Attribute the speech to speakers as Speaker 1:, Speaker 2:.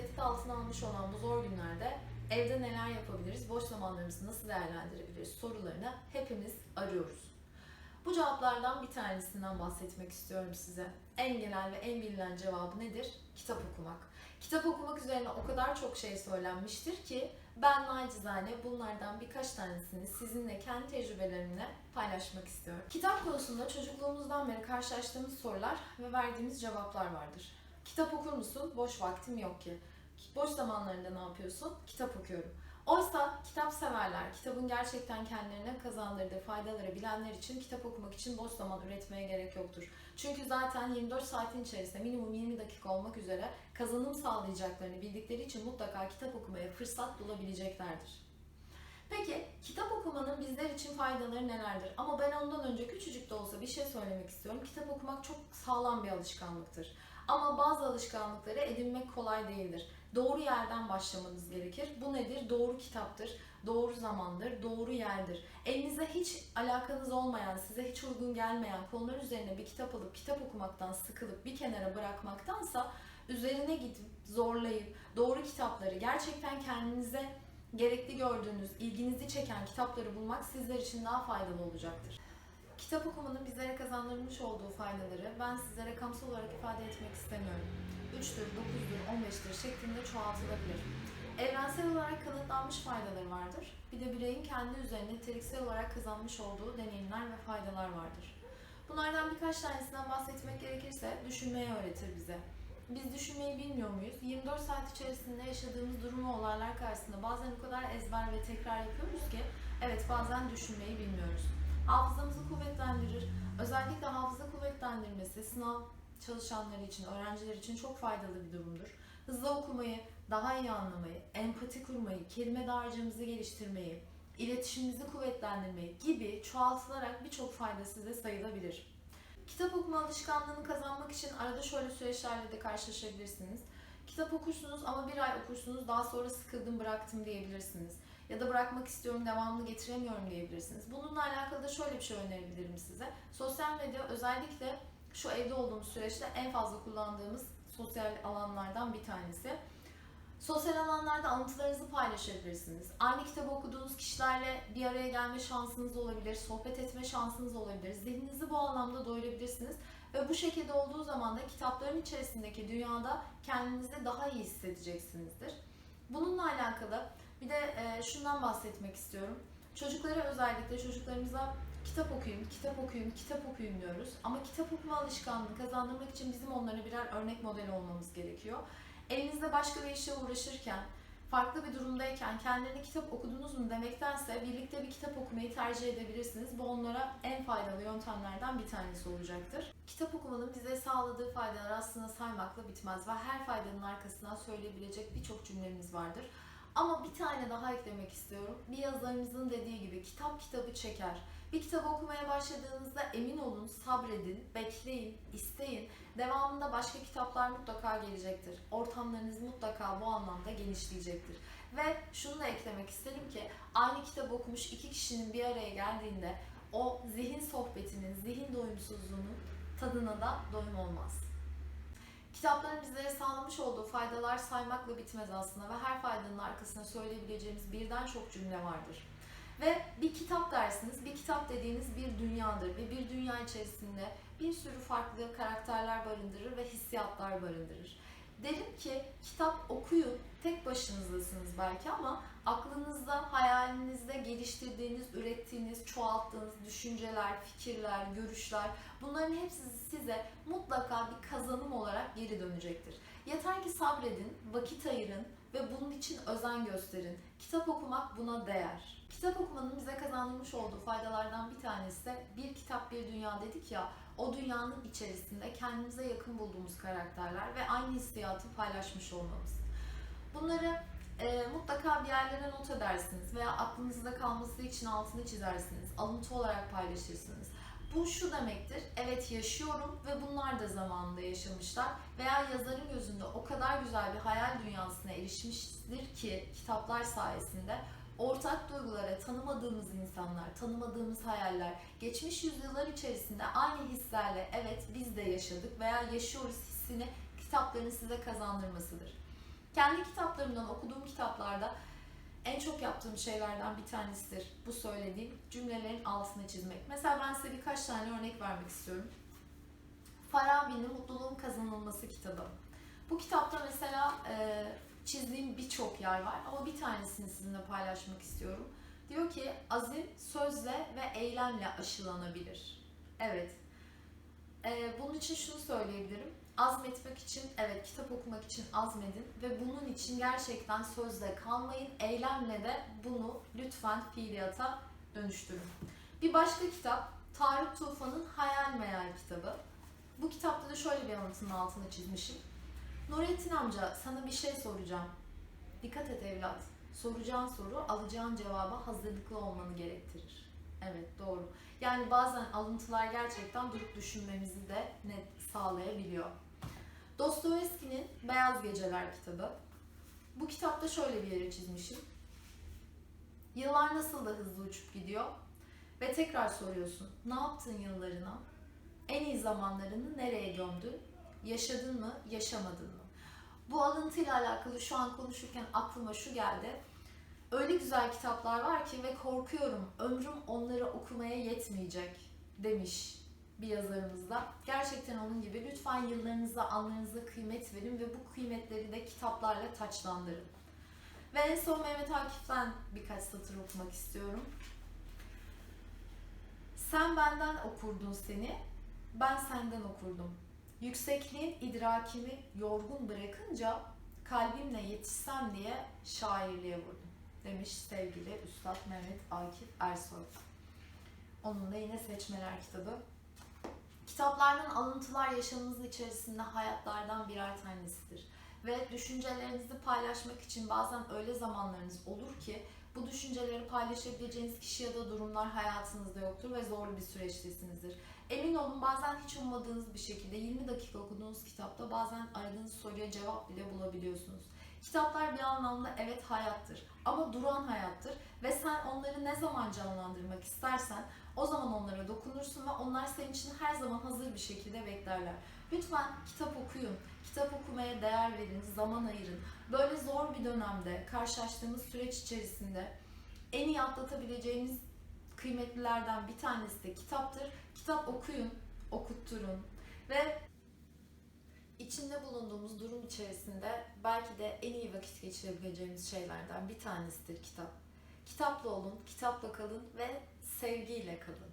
Speaker 1: tehdit altına almış olan bu zor günlerde evde neler yapabiliriz, boş zamanlarımızı nasıl değerlendirebiliriz sorularını hepimiz arıyoruz. Bu cevaplardan bir tanesinden bahsetmek istiyorum size. En genel ve en bilinen cevabı nedir? Kitap okumak. Kitap okumak üzerine o kadar çok şey söylenmiştir ki ben nacizane bunlardan birkaç tanesini sizinle kendi tecrübelerimle paylaşmak istiyorum. Kitap konusunda çocukluğumuzdan beri karşılaştığımız sorular ve verdiğimiz cevaplar vardır. Kitap okur musun? Boş vaktim yok ki. Boş zamanlarında ne yapıyorsun? Kitap okuyorum. Oysa kitap severler, kitabın gerçekten kendilerine kazandırdığı faydaları bilenler için kitap okumak için boş zaman üretmeye gerek yoktur. Çünkü zaten 24 saatin içerisinde minimum 20 dakika olmak üzere kazanım sağlayacaklarını bildikleri için mutlaka kitap okumaya fırsat bulabileceklerdir. Peki kitap okumanın bizler için faydaları nelerdir? Ama ben ondan önce küçücük de olsa bir şey söylemek istiyorum. Kitap okumak çok sağlam bir alışkanlıktır. Ama bazı alışkanlıkları edinmek kolay değildir. Doğru yerden başlamanız gerekir. Bu nedir? Doğru kitaptır, doğru zamandır, doğru yerdir. Elinize hiç alakanız olmayan, size hiç uygun gelmeyen konular üzerine bir kitap alıp kitap okumaktan sıkılıp bir kenara bırakmaktansa üzerine gidip zorlayıp doğru kitapları gerçekten kendinize gerekli gördüğünüz, ilginizi çeken kitapları bulmak sizler için daha faydalı olacaktır. Kitap okumanın bizlere kazandırmış olduğu faydaları ben size rakamsal olarak ifade etmek istemiyorum. 3'tür, 9'dur, 15'tir şeklinde çoğaltılabilir. Evrensel olarak kanıtlanmış faydaları vardır. Bir de bireyin kendi üzerine niteliksel olarak kazanmış olduğu deneyimler ve faydalar vardır. Bunlardan birkaç tanesinden bahsetmek gerekirse düşünmeyi öğretir bize. Biz düşünmeyi bilmiyor muyuz? 24 saat içerisinde yaşadığımız durum ve olaylar karşısında bazen o kadar ezber ve tekrar yapıyoruz ki evet bazen düşünmeyi bilmiyoruz. Hafızamızı kuvvetlendirir. Özellikle hafıza kuvvetlendirmesi sınav çalışanları için, öğrenciler için çok faydalı bir durumdur. Hızlı okumayı, daha iyi anlamayı, empati kurmayı, kelime dağarcığımızı geliştirmeyi, iletişimimizi kuvvetlendirmeyi gibi çoğaltılarak birçok fayda size sayılabilir. Kitap okuma alışkanlığını kazanmak için arada şöyle süreçlerle de karşılaşabilirsiniz. Kitap okursunuz ama bir ay okursunuz daha sonra sıkıldım bıraktım diyebilirsiniz. Ya da bırakmak istiyorum devamlı getiremiyorum diyebilirsiniz. Bununla alakalı da şöyle bir şey önerebilirim size. Sosyal medya özellikle şu evde olduğumuz süreçte en fazla kullandığımız sosyal alanlardan bir tanesi. Sosyal alanlarda anıtılarınızı paylaşabilirsiniz. Aynı kitabı okuduğunuz kişilerle bir araya gelme şansınız olabilir, sohbet etme şansınız olabilir. Zihninizi bu anlamda doyurabilirsiniz. Ve bu şekilde olduğu zaman da kitapların içerisindeki dünyada kendinizi daha iyi hissedeceksinizdir. Bununla alakalı bir de e, şundan bahsetmek istiyorum. Çocuklara özellikle çocuklarımıza kitap okuyun, kitap okuyun, kitap okuyun diyoruz. Ama kitap okuma alışkanlığı kazandırmak için bizim onlara birer örnek model olmamız gerekiyor. Elinizde başka bir işe uğraşırken, farklı bir durumdayken kendilerine kitap okudunuz mu demektense birlikte bir kitap okumayı tercih edebilirsiniz. Bu onlara en faydalı yöntemlerden bir tanesi olacaktır. Kitap okumanın bize sağladığı faydalar aslında saymakla bitmez ve her faydanın arkasından söyleyebilecek birçok cümlemiz vardır. Ama bir tane daha eklemek istiyorum. Bir yazarımızın dediği gibi kitap kitabı çeker. Bir kitabı okumaya başladığınızda emin olun, sabredin, bekleyin, isteyin. Devamında başka kitaplar mutlaka gelecektir. Ortamlarınız mutlaka bu anlamda genişleyecektir. Ve şunu da eklemek isterim ki aynı kitabı okumuş iki kişinin bir araya geldiğinde o zihin sohbetinin, zihin doyumsuzluğunun tadına da doyum olmaz. Kitapların bizlere sağlamış olduğu faydalar saymakla bitmez aslında ve her faydanın arkasına söyleyebileceğimiz birden çok cümle vardır. Ve bir kitap dersiniz, bir kitap dediğiniz bir dünyadır ve bir dünya içerisinde bir sürü farklı karakterler barındırır ve hissiyatlar barındırır. Derim ki kitap okuyun, tek başınızdasınız belki ama aklınızda, hayalinizde geliştirdiğiniz, ürettiğiniz, çoğalttığınız düşünceler, fikirler, görüşler bunların hepsi size mutlaka bir kazanım olarak geri dönecektir. Yeter ki sabredin, vakit ayırın ve bunun için özen gösterin. Kitap okumak buna değer. Kitap okumanın bize kazandırmış olduğu faydalardan bir tanesi de bir kitap bir dünya dedik ya o dünyanın içerisinde kendimize yakın bulduğumuz karakterler ve aynı hissiyatı paylaşmış olmamız. Bunları e, mutlaka bir yerlere not edersiniz veya aklınızda kalması için altını çizersiniz, alıntı olarak paylaşırsınız. Bu şu demektir, evet yaşıyorum ve bunlar da zamanında yaşamışlar veya yazarın gözünde o kadar güzel bir hayal dünyasına erişmiştir ki kitaplar sayesinde ortak duygulara, tanımadığımız insanlar, tanımadığımız hayaller, geçmiş yüzyıllar içerisinde aynı hislerle evet biz de yaşadık veya yaşıyoruz hissini kitapların size kazandırmasıdır. Kendi kitaplarımdan okuduğum kitaplarda en çok yaptığım şeylerden bir tanesidir bu söylediğim cümlelerin altını çizmek. Mesela ben size birkaç tane örnek vermek istiyorum. Farabi'nin Mutluluğun Kazanılması kitabı. Bu kitapta mesela e, çizdiğim birçok yer var ama bir tanesini sizinle paylaşmak istiyorum. Diyor ki azim sözle ve eylemle aşılanabilir. Evet. E, bunun için şunu söyleyebilirim. Azmetmek için, evet kitap okumak için azmedin ve bunun için gerçekten sözle kalmayın. Eylemle de bunu lütfen fiiliyata dönüştürün. Bir başka kitap Tarık Tufan'ın Hayal Meyal kitabı. Bu kitapta da şöyle bir anlatının altını çizmişim. Nurettin amca sana bir şey soracağım. Dikkat et evlat. Soracağın soru alacağın cevaba hazırlıklı olmanı gerektirir. Evet doğru. Yani bazen alıntılar gerçekten durup düşünmemizi de net sağlayabiliyor. Dostoyevski'nin Beyaz Geceler kitabı. Bu kitapta şöyle bir yere çizmişim. Yıllar nasıl da hızlı uçup gidiyor ve tekrar soruyorsun. Ne yaptın yıllarına? En iyi zamanlarını nereye gömdün? Yaşadın mı, yaşamadın mı? Bu alıntıyla alakalı şu an konuşurken aklıma şu geldi. Öyle güzel kitaplar var ki ve korkuyorum ömrüm onları okumaya yetmeyecek demiş bir yazarımız da. Gerçekten onun gibi lütfen yıllarınıza, anlarınıza kıymet verin ve bu kıymetleri de kitaplarla taçlandırın. Ve en son Mehmet Akif'ten birkaç satır okumak istiyorum. Sen benden okurdun seni, ben senden okurdum. Yüksekliğin idrakimi yorgun bırakınca kalbimle yetişsem diye şairliğe vurdum. Demiş sevgili Üstad Mehmet Akif Ersoy. Onun da yine Seçmeler kitabı. Kitaplardan alıntılar yaşamımız içerisinde hayatlardan birer tanesidir. Ve düşüncelerinizi paylaşmak için bazen öyle zamanlarınız olur ki bu düşünceleri paylaşabileceğiniz kişi ya da durumlar hayatınızda yoktur ve zorlu bir süreçtesinizdir. Emin olun bazen hiç ummadığınız bir şekilde 20 dakika okuduğunuz kitapta bazen aradığınız soruya cevap bile bulabiliyorsunuz. Kitaplar bir anlamda evet hayattır ama duran hayattır ve sen onları ne zaman canlandırmak istersen o zaman onlara dokunursun ve onlar senin için her zaman hazır bir şekilde beklerler. Lütfen kitap okuyun, kitap okumaya değer verin, zaman ayırın. Böyle zor bir dönemde karşılaştığımız süreç içerisinde en iyi atlatabileceğimiz kıymetlilerden bir tanesi de kitaptır. Kitap okuyun, okutturun ve içinde bulunduğumuz durum içerisinde belki de en iyi vakit geçirebileceğimiz şeylerden bir tanesidir kitap. Kitapla olun, kitapla kalın ve sevgiyle kalın.